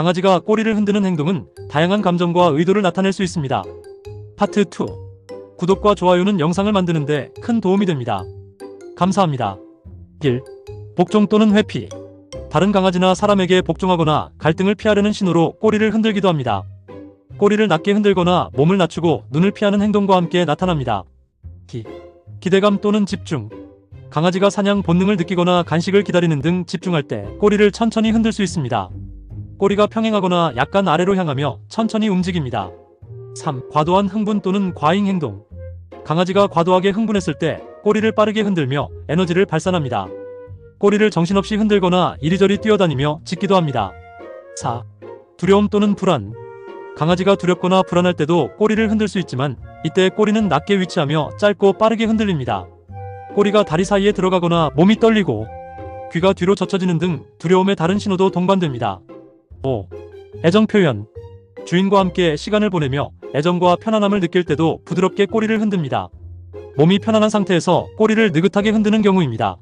강아지가 꼬리를 흔드는 행동은 다양한 감정과 의도를 나타낼 수 있습니다. 파트 2. 구독과 좋아요는 영상을 만드는데 큰 도움이 됩니다. 감사합니다. 1. 복종 또는 회피. 다른 강아지나 사람에게 복종하거나 갈등을 피하려는 신호로 꼬리를 흔들기도 합니다. 꼬리를 낮게 흔들거나 몸을 낮추고 눈을 피하는 행동과 함께 나타납니다. 기. 기대감 또는 집중. 강아지가 사냥 본능을 느끼거나 간식을 기다리는 등 집중할 때 꼬리를 천천히 흔들 수 있습니다. 꼬리가 평행하거나 약간 아래로 향하며 천천히 움직입니다. 3. 과도한 흥분 또는 과잉 행동. 강아지가 과도하게 흥분했을 때 꼬리를 빠르게 흔들며 에너지를 발산합니다. 꼬리를 정신없이 흔들거나 이리저리 뛰어다니며 짖기도 합니다. 4. 두려움 또는 불안. 강아지가 두렵거나 불안할 때도 꼬리를 흔들 수 있지만 이때 꼬리는 낮게 위치하며 짧고 빠르게 흔들립니다. 꼬리가 다리 사이에 들어가거나 몸이 떨리고 귀가 뒤로 젖혀지는 등 두려움의 다른 신호도 동반됩니다. 5. 애정 표현. 주인과 함께 시간을 보내며 애정과 편안함을 느낄 때도 부드럽게 꼬리를 흔듭니다. 몸이 편안한 상태에서 꼬리를 느긋하게 흔드는 경우입니다.